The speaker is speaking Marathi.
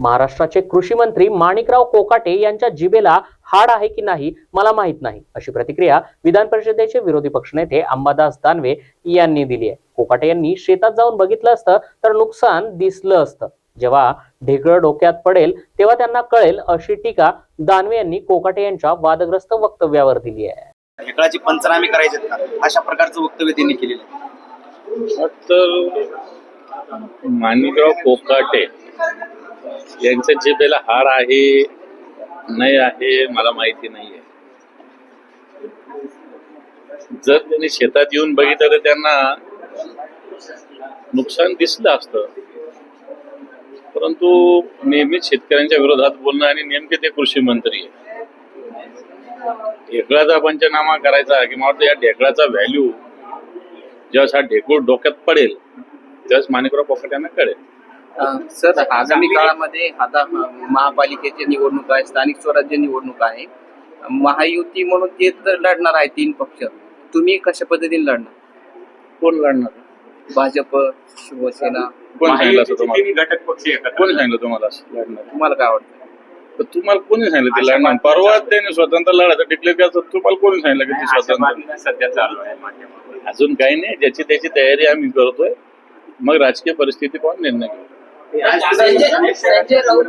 महाराष्ट्राचे कृषी मंत्री माणिकराव कोकाटे यांच्या जिभेला हाड आहे की नाही मला माहीत नाही. अशी प्रतिक्रिया विधान परिषदेचे विरोधी पक्षनेते अंबादास दानवे यांनी दिली आहे. कोकाटे यांनी शेतात जाऊन बघितलं असतं तर नुकसान दिसलं असतं. जेव्हा ढेकळं डोक्यात पडेल तेव्हा त्यांना कळेल अशी टीका दानवे यांनी कोकाटे यांच्या वादग्रस्त वक्तव्यावर दिली आहे. ढेकळाचे पंचनामे करायचे का? अशा प्रकारचं वक्तव्य त्यांनी केलेलं आहे. तर माणिकराव कोकाटे यांच्या जिभेला हाड आहे नाही आहे मला माहिती नाहीये. जर त्यांनी शेतात येऊन बघितलं तर त्यांना नुकसान दिसलं असतं. परंतु नेहमीच शेतकऱ्यांच्या विरोधात बोलणं आणि नेमके ते कृषी मंत्री आहे ढेकळाचा पंचनामा करायचा किंवा वाटतं या ढेकळाचा व्हॅल्यू ज्यावेळेस हा ढेकूळ डोक्यात पडेल त्यावेळेस माणिकराव कोकाटे यांना कळेल. सर आगामी काळामध्ये आता अं, महापालिकेची निवडणूक आहे स्थानिक स्वराज्य निवडणूक आहे. महायुती म्हणून ते तर लढणार आहे तीन पक्ष. तुम्ही कशा पद्धतीने लढणार? कोण लढणार? भाजप शिवसेना. कोण सांगितलं असं तुम्हाला? तिन्ही घटक पक्ष एकत्र. कोणी सांगितलं तुम्हाला असं लढणार? तुम्हाला काय वाटतं? तर तुम्हाला कोणी सांगितलं ते लढणार? परवा त्यांनी स्वतंत्र लढायचं डिक्लेअर करायचं तुम्हाला कोणी सांगितलं की ते स्वतंत्र? सध्या चालू आहे अजून काही नाही. ज्याची त्याची तयारी आम्ही करतोय. मग राजकीय परिस्थिती कोण निर्णय घेऊ. Để lại cho.